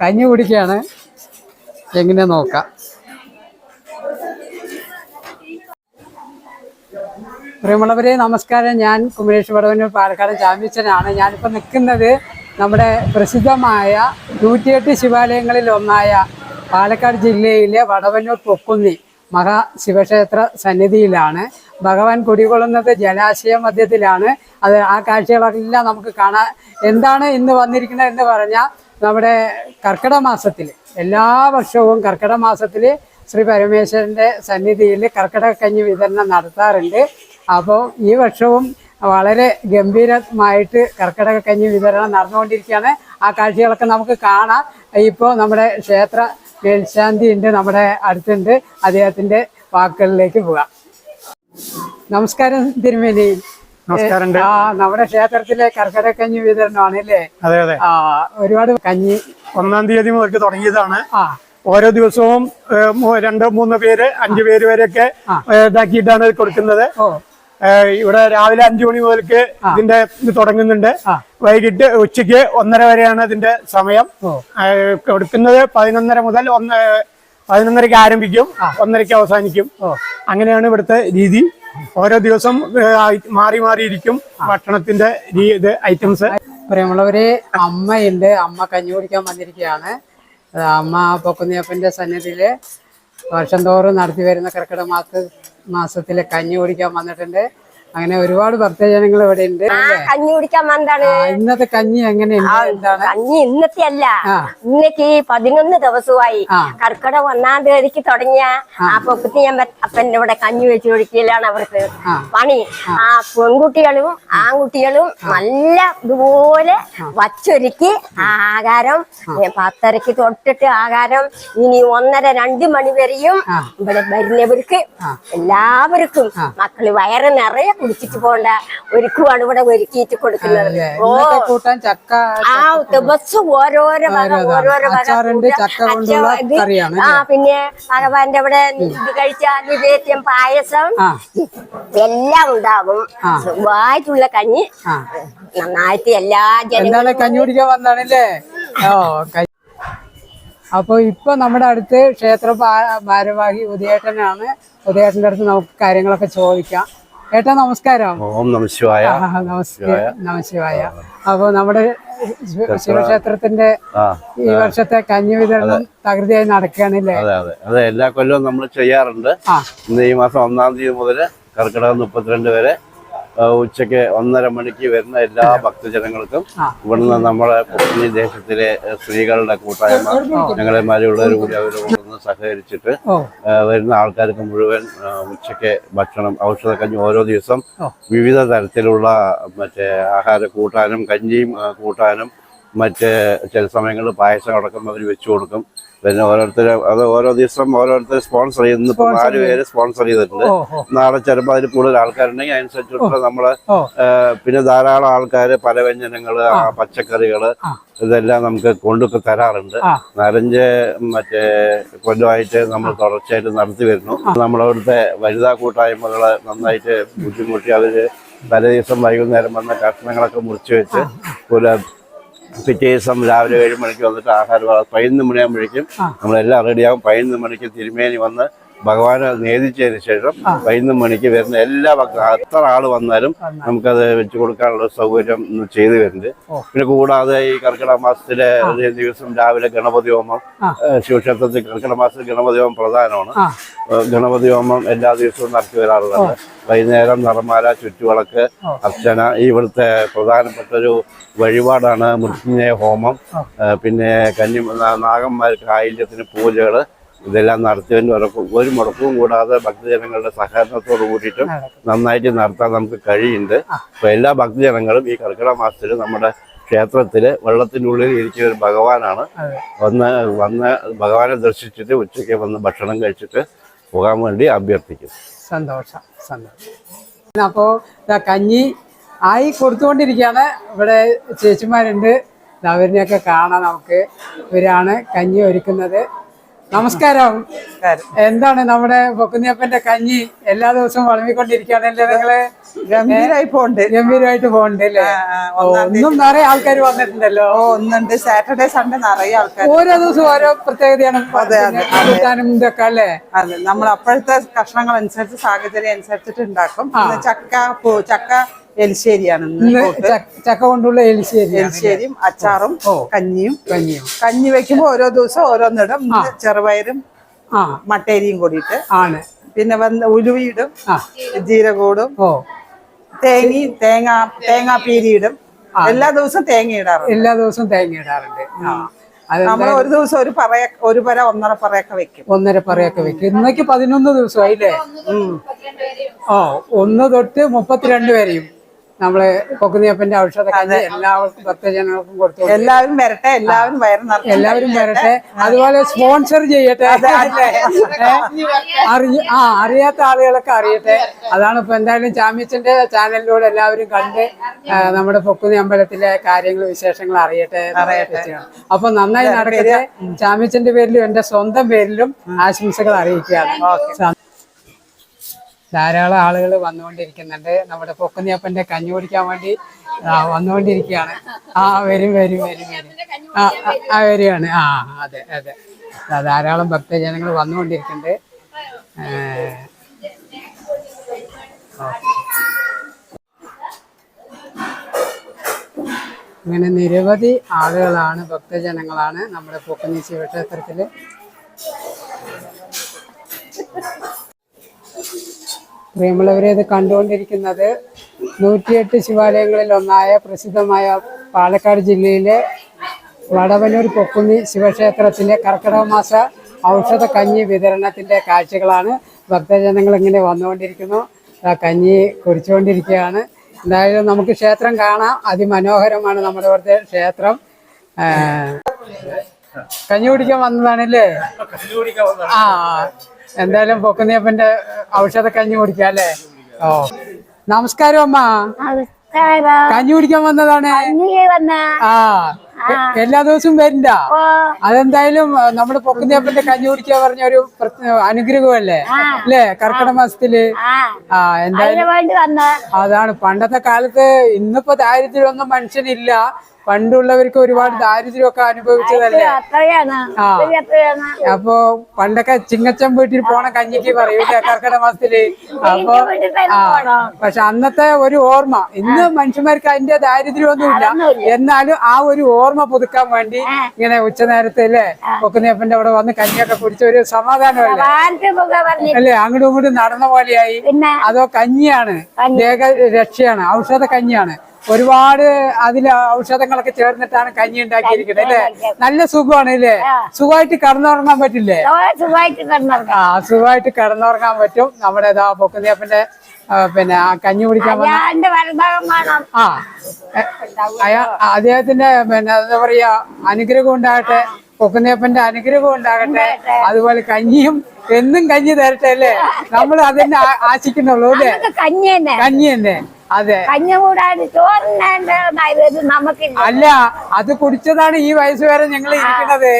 കഞ്ഞി കുടിക്കുകയാണ് എങ്ങനെ നോക്കാം. പ്രിയമുള്ളവരെ നമസ്കാരം. ഞാൻ കുമരേഷ് വടവന്നൂർ പാലക്കാട് ചാമ്പ്യച്ചനാണ് ഞാനിപ്പോൾ നിൽക്കുന്നത് നമ്മുടെ പ്രസിദ്ധമായ നൂറ്റിയെട്ട് ശിവാലയങ്ങളിൽ ഒന്നായ പാലക്കാട് ജില്ലയിലെ വടവന്നൂർ പൊക്കുന്നി മഹാശിവക്ഷേത്ര സന്നിധിയിലാണ്. ഭഗവാൻ കുടികൊള്ളുന്നത് ജലാശയ മധ്യത്തിലാണ്. അത് ആ കാഴ്ചകളെല്ലാം നമുക്ക് കാണാൻ എന്താണ് ഇന്ന് വന്നിരിക്കുന്നത് എന്ന് പറഞ്ഞാൽ നമ്മുടെ കർക്കിടക മാസത്തിൽ എല്ലാ വർഷവും കർക്കിടക മാസത്തിൽ ശ്രീ പരമേശ്വരന്റെ സന്നിധിയിൽ കർക്കിടക കഞ്ഞി വിതരണം നടത്താറുണ്ട്. അപ്പോൾ ഈ വർഷവും വളരെ ഗംഭീരമായിട്ട് കർക്കിടക കഞ്ഞി വിതരണം നടന്നുകൊണ്ടിരിക്കുകയാണ്. ആ കാഴ്ചകളൊക്കെ നമുക്ക് കാണാം. ഇപ്പോൾ നമ്മുടെ ക്ഷേത്ര മേൽശാന്തി ഉണ്ട് നമ്മുടെ അടുത്തുണ്ട്. അദ്ദേഹത്തിന്റെ വാക്കുകളിലേക്ക് പോകാം. നമസ്കാരം തിരുമേനി. ആ നമ്മുടെ ക്ഷേത്രത്തിലെ കർക്കര കഞ്ഞി വിതരണമാണ് അല്ലേ? അതെ അതെ. ആ ഒരുപാട് കഞ്ഞി. ഒന്നാം തീയതി മുതൽക്ക് തുടങ്ങിയതാണ്. ആ. ഓരോ ദിവസവും രണ്ടോ മൂന്നോ രണ്ട് മൂന്ന് പേര് അഞ്ചു പേര് വരെയൊക്കെ ഇതാക്കിയിട്ടാണ് കൊടുക്കുന്നത്. ഇവിടെ രാവിലെ അഞ്ചു മണി മുതൽക്ക് ഇതിന്റെ ഇത് തുടങ്ങുന്നുണ്ട്. വൈകിട്ട് ഉച്ചയ്ക്ക് ഒന്നര വരെയാണ് ഇതിന്റെ സമയം. കൊടുക്കുന്നത് പതിനൊന്നര മുതൽ ഒന്ന് പതിനൊന്നരക്ക് ആരംഭിക്കും ഒന്നരക്ക് അവസാനിക്കും. അങ്ങനെയാണ് ഇവിടുത്തെ രീതി. ഓരോ ദിവസം മാറി മാറിയിരിക്കും ഭക്ഷണത്തിന്റെ ഇത് ഐറ്റംസ് പ്രിയമുള്ളവരെ അമ്മയുണ്ട് അമ്മ കഞ്ഞി കുടിക്കാൻ വന്നിരിക്കുകയാണ്. അമ്മ പൊക്കുന്നിയപ്പന്റെ സന്നിധിയിൽ വർഷം തോറും നടത്തി വരുന്ന കർക്കിടക മാസ മാസത്തിൽ കഞ്ഞി കുടിക്കാൻ വന്നിട്ടുണ്ട്. അങ്ങനെ ഒരുപാട് ഭക്തജനങ്ങൾ ഇവിടെ ഉണ്ട് കഞ്ഞി കുടിക്കാൻ വന്നതാണ്. ഇന്നത്തെ കഞ്ഞി എങ്ങനെയുണ്ട് കഞ്ഞി ഇന്നത്തെ അല്ല. ഇന്നേക്ക് പതിനൊന്ന് ദിവസമായി. കർക്കിടം കർക്കിടക ഒന്നാം തീയതിക്ക് തുടങ്ങിയ ആ. പൊക്കത്തി ഞാൻ അപ്പന്റെ ഇവിടെ കഞ്ഞി വെച്ച് കുടിക്കലാണ് അവർക്ക് പണി. ആ. പെൺകുട്ടികളും ആൺകുട്ടികളും നല്ല ഇതുപോലെ വച്ചൊരുക്കി ആഹാരം പത്തരക്ക് തൊട്ടിട്ട് ആഹാരം ഇനി ഒന്നര രണ്ട് മണി വരെയും. ഇവിടെ വരുന്നവർക്ക് എല്ലാവർക്കും മക്കൾ വയറ് നിറയെ കുടിച്ചിട്ട് പോണ്ട ഒരുക്കുവാണ് ഇവിടെ ഒരുക്കിയിട്ട് കൊടുക്കുന്നത്? ഓ. കൂട്ടാൻ ചക്ക ആ ദിവസം ഓരോരോ വക വക. ആ പിന്നെ ഭഗവാന്റെ അവിടെ ഇത് കഴിച്ചാൽ നിവേദ്യം പായസം. എല്ലാം ഉണ്ടാകും വായിട്ടുള്ള കഞ്ഞി. നന്നായിട്ട് എല്ലാ ജനങ്ങളും കഞ്ഞി കുടിക്കാൻ വന്നാണല്ലേ ഓ അപ്പോൾ ഇപ്പൊ നമ്മുടെ അടുത്ത് ക്ഷേത്ര ഭാരവാഹി ഉദയേട്ടനാണ്. ഉദയേട്ടന്റെ അടുത്ത് നമുക്ക് കാര്യങ്ങളൊക്കെ ചോദിക്കാം. ഏട്ടാ നമസ്കാരം. ഓം നമശിവായ നമശിവായ അപ്പോൾ നമ്മുടെ ശിവക്ഷേത്രത്തിന്റെ ഈ വർഷത്തെ കഞ്ഞി വിതരണം തകൃതിയായി നടക്കുകയാണല്ലേ അതെ അതെ. അതെ എല്ലാ കൊല്ലവും നമ്മൾ ചെയ്യാറുണ്ട്. ഇന്ന് ഈ മാസം ഒന്നാം തീയതി മുതൽ കർക്കിടകം മുപ്പത്തിരണ്ട് വരെ ഉച്ചയ്ക്ക് ഉച്ചയ്ക്ക് ഒന്നര മണിക്ക് വരുന്ന എല്ലാ ഭക്തജനങ്ങൾക്കും. ഇവിടുന്ന് നമ്മുടെ ദേശത്തിലെ സ്ത്രീകളുടെ കൂട്ടായ്മ ഞങ്ങളെമാരുള്ളവർ കൂടി അവരോടൊന്ന് സഹകരിച്ചിട്ട് വരുന്ന ആൾക്കാർക്ക് മുഴുവൻ ഉച്ചയ്ക്ക് ഭക്ഷണം ഭക്ഷണം ഔഷധക്കഞ്ഞി ഓരോ ദിവസം വിവിധ തരത്തിലുള്ള മറ്റേ ആഹാര കൂട്ടാനും കഞ്ഞിയും കൂട്ടാനും മറ്റ് ചില സമയങ്ങളിൽ പായസം അടക്കം അവർ വെച്ചു കൊടുക്കും. പിന്നെ ഓരോരുത്തർ അത് ഓരോ ദിവസം ഓരോരുത്തർ സ്പോൺസർ ചെയ്യുന്നു. ഇപ്പൊ നാല് പേര് സ്പോൺസർ ചെയ്തിട്ടുണ്ട്. നാളെ ചിലപ്പോൾ അതിൽ കൂടുതൽ ആൾക്കാരുണ്ടെങ്കിൽ അതിനനുസരിച്ചിട്ട് നമ്മൾ പിന്നെ ധാരാളം ആൾക്കാർ പല വ്യഞ്ജനങ്ങൾ പച്ചക്കറികൾ. ഇതെല്ലാം നമുക്ക് കൊണ്ടൊക്കെ തരാറുണ്ട്. ആ. നാലഞ്ച് മറ്റേ കൊല്ലമായിട്ട് നമ്മൾ തുടർച്ചയായിട്ട് നടത്തി വരുന്നു. നമ്മളവിടുത്തെ വനിതാ കൂട്ടായ്മകൾ നന്നായിട്ട് ബുദ്ധിമുട്ടി അവർ തലേ ദിവസം വൈകുന്നേരം വന്ന കഷ്ണങ്ങളൊക്കെ മുറിച്ചു വെച്ച് ഒരു പിറ്റേ ദിവസം രാവിലെ ഏഴ് മണിക്ക് വന്നിട്ട് ആഹാരം പതിനൊന്ന് മണിയാകുമ്പോഴേക്കും നമ്മളെല്ലാം റെഡിയാകും പതിനൊന്ന് മണിക്ക് തിരുമേനി വന്ന് ഭഗവാനെ നേദിച്ചതിന് ശേഷം പതിനൊന്ന് മണിക്ക് വരുന്ന എല്ലാ എത്ര ആൾ വന്നാലും നമുക്കത് വെച്ചു കൊടുക്കാനുള്ള സൗകര്യം ചെയ്തു വരുന്നുണ്ട് പിന്നെ കൂടാതെ ഈ കർക്കിടക മാസത്തിലെ ദിവസം രാവിലെ ഗണപതി ഹോമം ശിവക്ഷേത്രത്തിൽ കർക്കിടക മാസത്തിൽ ഗണപതി ഹോമം പ്രധാനമാണ്. ഗണപതി ഹോമം എല്ലാ ദിവസവും നടത്തി വരാറുള്ളത്. വൈകുന്നേരം നിറമാല ചുറ്റുവിളക്ക് അർച്ചന ഇവിടുത്തെ പ്രധാനപ്പെട്ട ഒരു വഴിപാടാണ് മൃത്യുഞ്ജയ ഹോമം. പിന്നെ കന്നി നാഗന്മാർക്ക് ആയില്യത്തിന് പൂജകൾ ഇതെല്ലാം നടത്തിയതിന് ഉറപ്പും ഒരു മുടക്കവും കൂടാതെ ഭക്തജനങ്ങളുടെ സഹകരണത്തോട് കൂടിയിട്ടും നന്നായിട്ട് നടത്താൻ നമുക്ക് കഴിയുന്നുണ്ട്. അപ്പൊ എല്ലാ ഭക്തജനങ്ങളും ഈ കർക്കിടക മാസത്തിൽ നമ്മുടെ ക്ഷേത്രത്തിൽ വെള്ളത്തിനുള്ളിൽ ഇരിക്കുന്ന ഒരു ഭഗവാനാണ്. വന്ന് വന്ന് ഭഗവാനെ ദർശിച്ചിട്ട് ഉച്ചയ്ക്ക് വന്ന് ഭക്ഷണം കഴിച്ചിട്ട് പോകാൻ വേണ്ടി അഭ്യർത്ഥിക്കും സന്തോഷം സന്തോഷം. അപ്പോൾ കഞ്ഞി ആയി കൊടുത്തുകൊണ്ടിരിക്കുകയാണ്. ഇവിടെ ചേച്ചിമാരുണ്ട്. അവരിനെയൊക്കെ കാണാം നമുക്ക് ഇവരാണ് കഞ്ഞി ഒരുക്കുന്നത്. നമസ്കാരം. എന്താണ് നമ്മുടെ പൊക്കുന്നിയപ്പന്റെ കഞ്ഞി എല്ലാ ദിവസവും വളമിക്കൊണ്ടിരിക്കുകയാണല്ലേ നിങ്ങൾ? ഗംഭീരായി പോണ്ട്. ഗംഭീരമായിട്ട് പോണ്ട് അല്ലേ? ഒന്നും നിറയെ ആൾക്കാർ വന്നിട്ടുണ്ടല്ലോ? ഓ ഒന്നുണ്ട്. സാറ്റർഡേ സൺഡേ നിറയെ ആൾക്കാർ ഓരോ ദിവസവും ഓരോ പ്രത്യേകതയാണ് കൂട്ടാനും ഇതൊക്കെ അല്ലേ? അതെ നമ്മൾ അപ്പോഴത്തെ കഷ്ണങ്ങൾ അനുസരിച്ച് സാഹചര്യം അനുസരിച്ചിട്ട് ഉണ്ടാക്കും ചക്ക ചക്ക എലിശ്ശേരിയാണ് ഇന്ന് ഇന്ന് കൂട്ട്. ച- ചക്ക കൊണ്ടുള്ള എലിശ്ശേരി എലിശ്ശേരിയും അച്ചാറും കഞ്ഞിയും. കഞ്ഞിയും. കഞ്ഞി വെക്കുമ്പോ ഓരോ ദിവസം ഓരോന്നിടും. ചെറുപയറും മട്ടേരിയും കൂടിയിട്ട്. ആണ്. പിന്നെ വന്ന് ഉലുവിയിടും. ജീരകോടും. ഓ. തേങ്ങി തേങ്ങ തേങ്ങാ പീരിയിടും. എല്ലാ ദിവസവും തേങ്ങ ഇടാറുണ്ട്. എല്ലാ ദിവസവും തേങ്ങ ഇടാറുണ്ട്. നമ്മൾ ഒരു ദിവസം ഒരു പറയ ഒരു പര ഒന്നര പറയൊക്കെ വെക്കും. ഒന്നര പറയൊക്കെ വെക്കും. ഇന്നേക്ക് പതിനൊന്ന് ദിവസമായില്ലേ ഓ ഒന്ന് തൊട്ട് മുപ്പത്തിരണ്ട് വരെയും. നമ്മൾ കൊക്കുനിയപ്പന്റെ ഔഷധ കഞ്ഞി എല്ലാവർക്കും ഭക്തജനങ്ങൾക്കും കൊടുത്തു എല്ലാവരും വരട്ടെ എല്ലാവരും വയറുന്ന എല്ലാവരും വരട്ടെ. അതുപോലെ സ്പോൺസർ ചെയ്യട്ടെ? അറിഞ്ഞ ആ അറിയാത്ത ആളുകളൊക്കെ അറിയട്ടെ. അതാണ് ഇപ്പൊ എന്തായാലും ചാമ്യച്ചന്റെ ചാനലിലൂടെ എല്ലാവരും കണ്ട് നമ്മുടെ പൊക്കുനി അമ്പലത്തിലെ കാര്യങ്ങൾ വിശേഷങ്ങൾ അറിയട്ടെ അപ്പൊ നന്നായി നടക്കട്ടെ. ചാമ്യച്ചന്റെ പേരിലും എന്റെ സ്വന്തം പേരിലും ആശംസകൾ അറിയിക്കുകയാണ്. ധാരാളം ആളുകൾ വന്നുകൊണ്ടിരിക്കുന്നുണ്ട്. നമ്മുടെ പൊക്കുന്നിയപ്പന്റെ കഞ്ഞി കുടിക്കാൻ വേണ്ടി വന്നുകൊണ്ടിരിക്കുകയാണ്. ആ വരും വരും വരും വരും. ആ വരികയാണ്. ആ അതെ അതെ. ധാരാളം ഭക്തജനങ്ങൾ വന്നുകൊണ്ടിരിക്കുന്നുണ്ട്. ഇങ്ങനെ നിരവധി ആളുകളാണ് ഭക്തജനങ്ങളാണ് നമ്മുടെ പൊക്കുന്നി ശിവക്ഷേത്രത്തിൽ പ്രിയമുള്ളവരെ ഇത് കണ്ടുകൊണ്ടിരിക്കുന്നത് നൂറ്റിയെട്ട് ശിവാലയങ്ങളിൽ ഒന്നായ പ്രസിദ്ധമായ പാലക്കാട് ജില്ലയിലെ വടവനൂർ പൊക്കുന്നി ശിവക്ഷേത്രത്തിലെ കർക്കിടക മാസ ഔഷധ കഞ്ഞി വിതരണത്തിന്റെ കാഴ്ചകളാണ് ഭക്തജനങ്ങൾ ഇങ്ങനെ വന്നുകൊണ്ടിരിക്കുന്നു. ആ കഞ്ഞി കുടിച്ചുകൊണ്ടിരിക്കുകയാണ്. എന്തായാലും നമുക്ക് ക്ഷേത്രം കാണാം. അതിമനോഹരമാണ് നമ്മുടെ ഇവിടുത്തെ ക്ഷേത്രം. കഞ്ഞി കുടിക്കാൻ വന്നതാണല്ലേ? ആ. എന്തായാലും പൊക്കുന്നിയപ്പന്റെ ഔഷധ കഞ്ഞി കുടിക്കാം അല്ലേ? ഓ. നമസ്കാരം അമ്മ. കഞ്ഞി കുടിക്കാൻ വന്നതാണ്? ആ. എല്ലാ ദിവസവും വരണ്ട. അതെന്തായാലും നമ്മൾ നമ്മുടെ പൊക്കുന്നിയപ്പന്റെ കഞ്ഞി കുടിക്കുക പറഞ്ഞ ഒരു അനുഗ്രഹമല്ലേ? അല്ലേ? കർക്കിടക മാസത്തിൽ. ആ. എന്തായാലും അതാണ്. പണ്ടത്തെ കാലത്ത് ഇന്നിപ്പോ ദാരിദ്ര്യമൊന്നും മനുഷ്യനില്ല. പണ്ടുള്ളവർക്ക് ഒരുപാട് ദാരിദ്ര്യമൊക്കെ അനുഭവിച്ചതല്ലേ? ആ. അപ്പോ അപ്പൊ പണ്ടൊക്കെ ചിങ്ങച്ചൻ വീട്ടിൽ പോണ കഞ്ഞിക്ക് പറയൂല കർക്കിടക മാസത്തിൽ? അപ്പൊ ആ. പക്ഷെ അന്നത്തെ ഒരു ഓർമ്മ ഇന്ന് മനുഷ്യന്മാർക്ക് അതിന്റെ ദാരിദ്ര്യമൊന്നുമില്ല. എന്നാലും ആ ഒരു ഓർമ്മ പുതുക്കാൻ വേണ്ടി ഇങ്ങനെ ഉച്ചനേരത്തെ അല്ലേ? പൊക്കുന്നേപ്പന്റെ അവിടെ വന്ന് കഞ്ഞിയൊക്കെ കുടിച്ച ഒരു സമാധാനമല്ലേ? അല്ലേ? അങ്ങോട്ടും ഇങ്ങോട്ടും നടന്ന പോലെയായി. അതോ കഞ്ഞിയാണ്? ദേഹ രക്ഷയാണ് ഔഷധ കഞ്ഞിയാണ്. ഒരുപാട് അതിൽ ഔഷധങ്ങളൊക്കെ ചേർന്നിട്ടാണ് കഞ്ഞി ഉണ്ടാക്കിയിരിക്കുന്നത് അല്ലേ? നല്ല സുഖമാണ് അല്ലേ? സുഖമായിട്ട് കടന്നുറങ്ങാൻ പറ്റില്ലേ? ആ സുഖമായിട്ട് കടന്നുറങ്ങാൻ പറ്റും. നമ്മുടെ ഇതാ പൊക്കുന്നിയപ്പന്റെ പിന്നെ ആ കഞ്ഞി കുടിക്കാൻ വന്ന ആ അയാ അദ്ദേഹത്തിന്റെ പിന്നെ എന്താ പറയാ അനുഗ്രഹം ഉണ്ടാകട്ടെ കൊക്കുന്നേപ്പന്റെ അനുഗ്രഹം ഉണ്ടാകട്ടെ അതുപോലെ കഞ്ഞിയും എന്നും കഞ്ഞി തരട്ടെ അല്ലേ? നമ്മൾ അതന്നെ ആ- ആശിക്കുന്നുള്ളൂ അല്ലേ? കഞ്ഞി തന്നെ. കഞ്ഞി തന്നെ. അതെ. അല്ല അത് കുടിച്ചതാണ് ഈ വയസ്സ് വരെ ഞങ്ങൾ ഇരിക്കുന്നത്.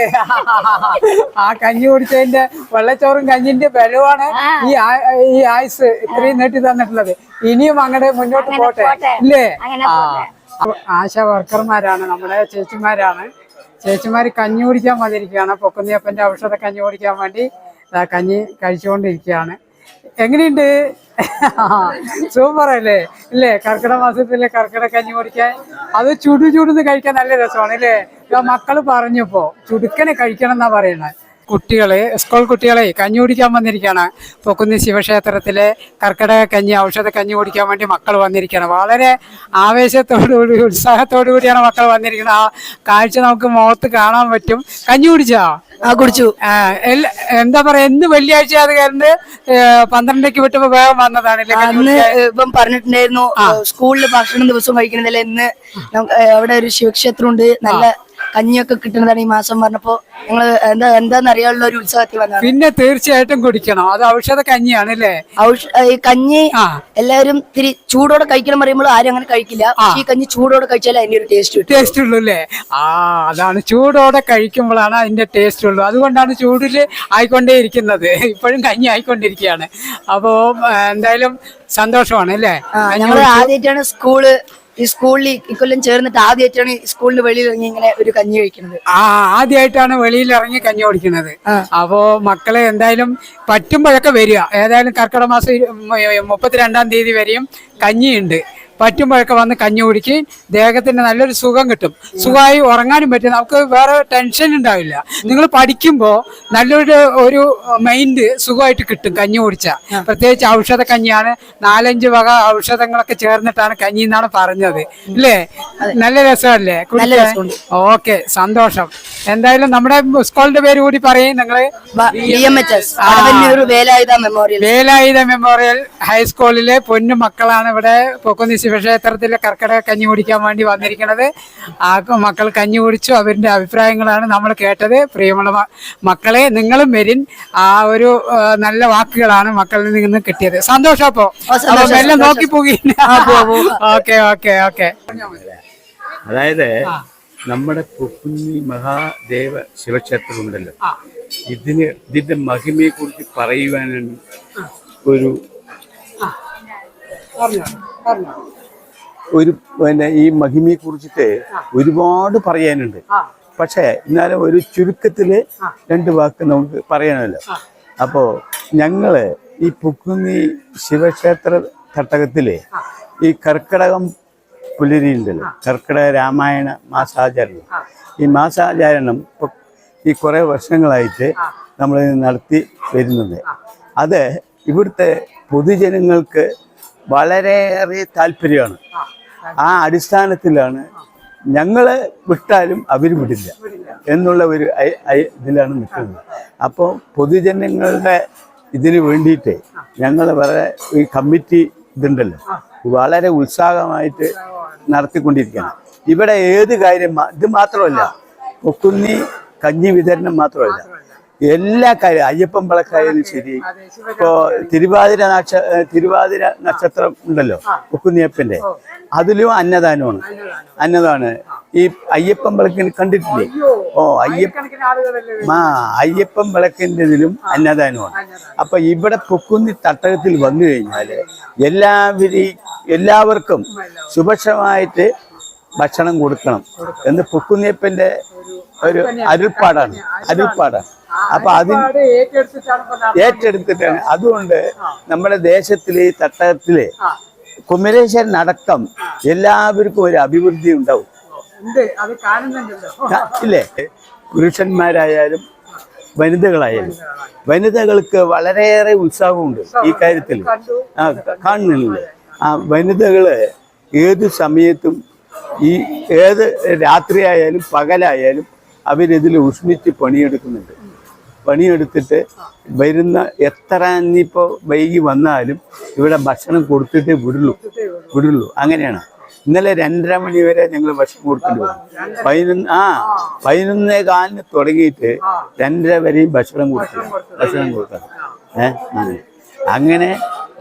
ആ കഞ്ഞി കുടിച്ചതിന്റെ വെള്ളച്ചോറും കഞ്ഞിന്റെ ബലമാണ് ഈ ഈ ആയുസ് ഇത്രയും നീട്ടി തന്നിട്ടുള്ളത്. ഇനിയും അങ്ങനെ മുന്നോട്ട് പോട്ടെ. ഇല്ലേ? ആ. ആശാ വർക്കർമാരാണ് നമ്മുടെ ചേച്ചിമാരാണ്. ചേച്ചിമാർ കഞ്ഞി കുടിക്കാൻ വന്നിരിക്കുകയാണ്. പൊക്കുന്നിയപ്പന്റെ ഔഷധ കഞ്ഞി കുടിക്കാൻ വേണ്ടി കഞ്ഞി കഴിച്ചുകൊണ്ടിരിക്കുകയാണ്. എങ്ങനെയുണ്ട്? സൂപ്പർ അല്ലേ? ഇല്ലേ കർക്കിടക മാസത്തിലെ കർക്കിടക കഞ്ഞി കുടിക്കാൻ? അത് ചുടു ചുടുന്ന് കഴിക്കാൻ നല്ല രസമാണ് ഇല്ലേ? മക്കൾ പറഞ്ഞപ്പോ ചുടുക്കനെ കഴിക്കണം എന്നാ പറയണത് കുട്ടികൾ സ്കൂൾ കുട്ടികളെ കഞ്ഞി കുടിക്കാൻ വന്നിരിക്കുകയാണ്. പൊക്കുന്നി ശിവക്ഷേത്രത്തിലെ കർക്കിടക കഞ്ഞി ഔഷധ കഞ്ഞി കുടിക്കാൻ വേണ്ടി മക്കൾ വന്നിരിക്കുകയാണ്. വളരെ ആവേശത്തോടുകൂടി ഉത്സാഹത്തോടു കൂടിയാണ് മക്കൾ വന്നിരിക്കുന്നത്. ആ കാഴ്ച നമുക്ക് മുഖത്ത് കാണാൻ പറ്റും. കഞ്ഞി കുടിച്ചോ? ആ കുടിച്ചു. എന്താ പറയാ ഇന്ന് വെള്ളിയാഴ്ച അത് കാരണം പന്ത്രണ്ടേക്ക് വിട്ടപ്പോ വേഗം വന്നതാണ് അന്ന്? ഇപ്പം പറഞ്ഞിട്ടുണ്ടായിരുന്നു സ്കൂളിൽ ഭക്ഷണം ദിവസം കഴിക്കുന്നില്ല ഇന്ന്. അവിടെ ഒരു ശിവക്ഷേത്രം ഉണ്ട് നല്ല കഞ്ഞിയൊക്കെ കിട്ടുന്നതാണ് ഈ മാസം പറഞ്ഞപ്പോ ഞങ്ങൾ എന്താ എന്താന്ന് അറിയാനുള്ള ഒരു ഉത്സവത്തിൽ വന്നത് പിന്നെ തീർച്ചയായിട്ടും കുടിക്കണം. അത് ഔഷധ കഞ്ഞിയാണ് അല്ലേ? ഔഷ- ഈ കഞ്ഞി. എല്ലാവരും ഇത്തിരി ചൂടോടെ കഴിക്കണം പറയുമ്പോൾ ആരും അങ്ങനെ കഴിക്കില്ല. പക്ഷേ ഈ കഞ്ഞി ചൂടോടെ കഴിച്ചാൽ അതിന്റെ ഒരു ടേസ്റ്റ് കിട്ടും ടേസ്റ്റ് ഉള്ളൂ അല്ലേ? ആ അതാണ്. ചൂടോടെ കഴിക്കുമ്പോഴാണ് അതിന്റെ ടേസ്റ്റ് ഉള്ളൂ. അതുകൊണ്ടാണ് ചൂടിൽ ആയിക്കൊണ്ടേയിരിക്കുന്നത്. ഇപ്പോഴും കഞ്ഞി ആയിക്കൊണ്ടിരിക്കുകയാണ്. അപ്പോൾ എന്തായാലും സന്തോഷമാണ് അല്ലേ? ഞങ്ങൾ ആദ്യമായിട്ടാണ് സ്കൂൾ ഈ സ്കൂളിൽ ഇക്കൊല്ലം ചേർന്നിട്ട് ആദ്യമായിട്ടാണ് സ്കൂളിന് വെളിയിൽ ഇറങ്ങി ഇങ്ങനെ ഒരു കഞ്ഞി കഴിക്കുന്നത്. ആ ആദ്യമായിട്ടാണ് വെളിയിൽ ഇറങ്ങി കഞ്ഞി കുടിക്കുന്നത്. അപ്പോ മക്കളെ എന്തായാലും പറ്റുമ്പോഴൊക്കെ വരിക. ഏതായാലും കർക്കിടക മാസം മുപ്പത്തിരണ്ടാം തീയതി വരെയും കഞ്ഞിയുണ്ട്. പറ്റുമ്പോഴൊക്കെ വന്ന് കഞ്ഞി കുടിക്കുകയും ദേഹത്തിന് നല്ലൊരു സുഖം കിട്ടും. സുഖമായി ഉറങ്ങാനും പറ്റും നമുക്ക് വേറെ ടെൻഷൻ ഉണ്ടാവില്ല. നിങ്ങൾ പഠിക്കുമ്പോൾ നല്ലൊരു ഒരു മൈൻഡ് സുഖമായിട്ട് കിട്ടും കഞ്ഞി കുടിച്ച. പ്രത്യേകിച്ച് ഔഷധ കഞ്ഞിയാണ്. നാലഞ്ച് വക ഔഷധങ്ങളൊക്കെ ചേർന്നിട്ടാണ് കഞ്ഞി എന്നാണ് പറഞ്ഞത്. അല്ലേ നല്ല രസമല്ലേ? ഓക്കെ സന്തോഷം. എന്തായാലും നമ്മുടെ സ്കൂളിന്റെ പേര് കൂടി പറയും. നിങ്ങൾ വേലായുധ മെമ്മോറിയൽ. ഹൈസ്കൂളിലെ പൊന്നു മക്കളാണ് ഇവിടെ പൊക്കുന്നി ശിവക്ഷേത്രത്തിലെ കർക്കിടക കഞ്ഞി കുടിക്കാൻ വേണ്ടി വന്നിരിക്കുന്നത് ആ മക്കൾ കഞ്ഞി കുടിച്ചു അവരുടെ അഭിപ്രായങ്ങളാണ് നമ്മൾ കേട്ടത്. പ്രിയമുള്ള മക്കളെ നിങ്ങളും വരിൻ ആ ഒരു നല്ല വാക്കുകളാണ് മക്കളിൽ നിന്ന് കിട്ടിയത്. സന്തോഷം അപ്പോ? എല്ലാം നോക്കി പോകി ഓക്കെ ഓക്കെ ഓക്കെ. അതായത് നമ്മുടെ കുഞ്ഞി മഹാദേവ ശിവക്ഷേത്രം ഉണ്ടല്ലോ ഇതിന് ഇതിന്റെ മഹിമയെ കുറിച്ച് പറയുവാനാണ് ഒരു ഒരു പിന്നെ ഈ മഹിമയെ കുറിച്ചിട്ട് ഒരുപാട് പറയാനുണ്ട്. പക്ഷേ എന്നാലും ഒരു ചുരുക്കത്തിൽ രണ്ട് വാക്ക് നമുക്ക് പറയാനല്ലോ. അപ്പോ ഞങ്ങൾ ഈ പുക്കുന്നി ശിവക്ഷേത്ര തട്ടകത്തിൽ ഈ കർക്കിടകം പുലരിയുണ്ടല്ലോ കർക്കിടക രാമായണ മാസാചരണം. ഈ മാസാചരണം ഈ കുറെ വർഷങ്ങളായിട്ട് നമ്മൾ നടത്തി വരുന്നുണ്ട്. അത് ഇവിടുത്തെ പൊതുജനങ്ങൾക്ക് വളരെയേറെ താല്പര്യമാണ്. ആ അടിസ്ഥാനത്തിലാണ് ഞങ്ങളെ വിട്ടാലും അവർ വിടില്ല എന്നുള്ള ഒരു ഇതിലാണ് നിൽക്കുന്നത്. അപ്പോൾ പൊതുജനങ്ങളുടെ ഇതിന് വേണ്ടിയിട്ട് ഞങ്ങൾ വളരെ ഈ കമ്മിറ്റി ഇതുണ്ടല്ലോ. വളരെ ഉത്സാഹമായിട്ട് നടത്തിക്കൊണ്ടിരിക്കുകയാണ്. ഇവിടെ ഏത് കാര്യം ഇത് മാത്രമല്ല കൊക്കുന്നി കഞ്ഞി വിതരണം മാത്രമല്ല. എല്ലാ കാര്യം അയ്യപ്പൻ വിളക്കായാലും ശരി. ഇപ്പോ തിരുവാതിര നക്ഷ തിരുവാതിര നക്ഷത്രം ഉണ്ടല്ലോ പൊക്കുന്നിയപ്പന്റെ അതിലും അന്നദാനമാണ്. അന്നദാനം. ഈ അയ്യപ്പൻ വിളക്കിന് കണ്ടിട്ടില്ലേ? ഓ അയ്യപ്പ ആ അയ്യപ്പൻ വിളക്കിന്റെ ഇതിലും അന്നദാനമാണ്. അപ്പൊ ഇവിടെ പൊക്കുന്നി തട്ടകത്തിൽ വന്നു കഴിഞ്ഞാൽ എല്ലാവരി എല്ലാവർക്കും സുഭിക്ഷമായിട്ട് ഭക്ഷണം കൊടുക്കണം. എന്ന് പൊക്കുന്നിയപ്പന്റെ ഒരു അരുൾപ്പാടാണ്. അരുൾപ്പാടാണ്. അപ്പൊ അതിന് ഏറ്റെടുത്തിട്ടാണ് അതുകൊണ്ട് നമ്മുടെ ദേശത്തിൽ തട്ടകത്തിലെ കുമരേശ്വരൻ അടക്കം എല്ലാവർക്കും ഒരു അഭിവൃദ്ധി ഉണ്ടാവും. ഇല്ലേ? പുരുഷന്മാരായാലും വനിതകളായാലും വനിതകൾക്ക് വളരെയേറെ ഉത്സാഹമുണ്ട് ഈ കാര്യത്തിൽ. ആ കാണുന്നില്ല ആ വനിതകൾ ഏത് സമയത്തും ഈ ഏത് രാത്രിയായാലും പകലായാലും അവരിതിൽ ഉഷ്ണിച്ച് പണിയെടുക്കുന്നുണ്ട്. പണിയെടുത്തിട്ട് വരുന്ന എത്ര ഇനിയിപ്പോൾ വൈകി വന്നാലും ഇവിടെ ഭക്ഷണം കൊടുത്തിട്ടേ വിടുള്ളൂ. വിടുള്ളൂ. അങ്ങനെയാണ്. ഇന്നലെ രണ്ടര മണി വരെ ഞങ്ങൾ ഭക്ഷണം കൊടുക്കേണ്ടി വന്നു. പതിനൊന്ന് ആ പതിനൊന്നേ കാലിന് തുടങ്ങിയിട്ട് രണ്ടര വരെയും ഭക്ഷണം കൊടുത്തു. ഭക്ഷണം കൊടുക്കണം ഏഹ് അങ്ങനെ അങ്ങനെ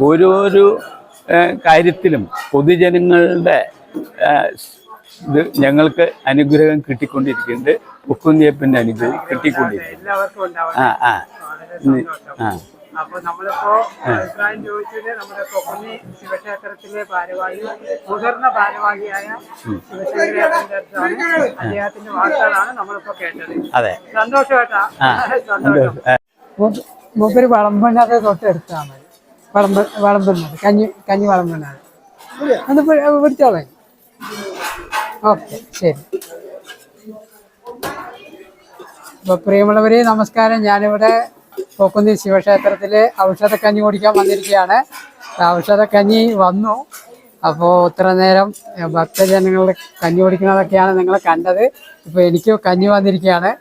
ഓരോരോ കാര്യത്തിലും പൊതുജനങ്ങളുടെ ഇത് ഞങ്ങൾക്ക് അനുഗ്രഹം കിട്ടിക്കൊണ്ടിരിക്കുന്നുണ്ട്. ഉക്കുന്നിയപ്പന്റെ അനുഗ്രഹം കിട്ടിക്കൊണ്ടിരിക്കുന്നു ആ ആ. ആ. അപ്പൊ നമ്മളിപ്പോ അഭിപ്രായം ചോദിച്ചത് നമ്മുടെ കൊക്കുന്നി ശിവക്ഷേത്രത്തിലെ ഭാരവാഹി മുതിർന്ന ഭാരവാഹിയായ ശിവശങ്കരേട്ടന്റെ അടുത്താണ് അദ്ദേഹത്തിന്റെ വാർത്തകളാണ് നമ്മളിപ്പോ കേട്ടത്. അതെ. സന്തോഷം. മൂപ്പര് വളമ്പണ്ണാതെ തൊട്ടെടുത്താൽ മതി വളമ്പ് വളമ്പുന്നത് കഞ്ഞി കഞ്ഞി വളമ്പണ്ണാതെ അത് പിടിച്ചോളെ. ഓക്കെ ശരി. അപ്പോൾ പ്രിയമുള്ളവരെ നമസ്കാരം. ഞാനിവിടെ പോക്കുന്നി ശിവക്ഷേത്രത്തിൽ ഔഷധക്കഞ്ഞി കുടിക്കാൻ വന്നിരിക്കുകയാണ്. ഔഷധ ഔഷധക്കഞ്ഞി വന്നു. അപ്പോൾ ഇത്ര നേരം ഭക്തജനങ്ങൾ കഞ്ഞി കുടിക്കുന്നതൊക്കെയാണ് നിങ്ങൾ കണ്ടത്. ഇപ്പൊ എനിക്ക് കഞ്ഞി വന്നിരിക്കുകയാണ്.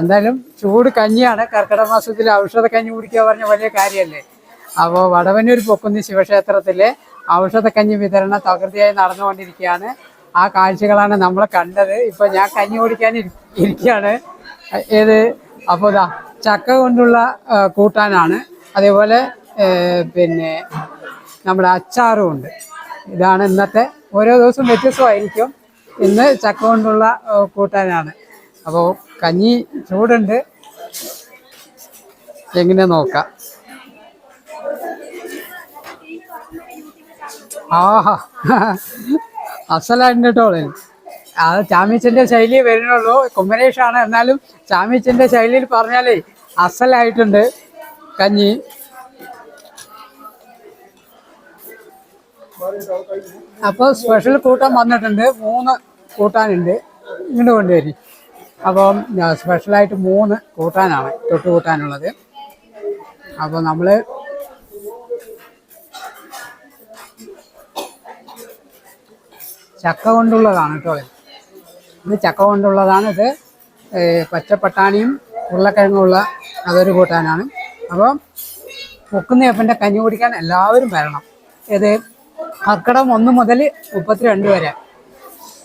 എന്തായാലും ചൂട് കഞ്ഞിയാണ്. കർക്കിടക മാസത്തിൽ ഔഷധ കഞ്ഞി കുടിക്കുക പറഞ്ഞ വലിയ കാര്യമല്ലേ? അപ്പോൾ വടവന്നൂർ പൊക്കുന്നി ശിവക്ഷേത്രത്തിലെ ഔഷധക്കഞ്ഞി വിതരണം തകൃതിയായി നടന്നുകൊണ്ടിരിക്കുകയാണ്. ആ കാഴ്ചകളാണ് നമ്മൾ കണ്ടത്. ഇപ്പൊ ഞാൻ കഞ്ഞി കുടിക്കാൻ ഇരി- ഇരിക്കുകയാണ്. ഏത്? അപ്പോൾ ഇതാ ചക്ക കൊണ്ടുള്ള കൂട്ടാനാണ്. അതേപോലെ പിന്നെ നമ്മുടെ അച്ചാറും ഉണ്ട്. ഇതാണ് ഇന്നത്തെ ഓരോ ദിവസവും വ്യത്യസ്തമായിരിക്കും. ഇന്ന് ചക്ക കൊണ്ടുള്ള കൂട്ടാനാണ്. അപ്പോൾ കഞ്ഞി ചൂടുണ്ട്. എങ്ങനെ നോക്കാം? ആഹാ. അസലായിട്ട് കേട്ടോ അത് ചാമ്യച്ചന്റെ ശൈലി വരുന്നുള്ളൂ. കുമരേഷാണ് എന്നാലും ചാമ്യച്ചന്റെ ശൈലിയിൽ പറഞ്ഞാലേ അസലായിട്ടുണ്ട് കഞ്ഞി. അപ്പോൾ സ്പെഷ്യൽ കൂട്ടാൻ വന്നിട്ടുണ്ട്. മൂന്ന് കൂട്ടാനുണ്ട്. ഇങ്ങോട്ട് കൊണ്ടുവരി. അപ്പം സ്പെഷ്യലായിട്ട് മൂന്ന് കൂട്ടാനാണ് തൊട്ട് കൂട്ടാനുള്ളത് അപ്പോൾ നമ്മൾ ചക്ക കൊണ്ടുള്ളതാണ് കേട്ടോ ഇത്. ചക്ക കൊണ്ടുള്ളതാണ് ഇത്. പച്ച പച്ചപ്പട്ടാണിയും ഉരുളക്കിഴങ്ങുള്ള അതൊരു കൂട്ടാനാണ്. അപ്പോൾ മുക്കുന്നയപ്പന്റെ കഞ്ഞി കുടിക്കാൻ എല്ലാവരും വരണം. ഇത് കർക്കിടകം ഒന്ന് മുതൽ മുപ്പത്തിരണ്ട് വരെ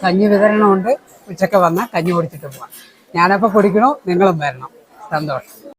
കഞ്ഞി വിതരണമുണ്ട്. ഉച്ചയ്ക്ക് വന്നാൽ കഞ്ഞി കുടിച്ചിട്ട് പോവാം. ഞാനപ്പോൾ കുടിക്കണോ നിങ്ങളും വരണം. സന്തോഷം.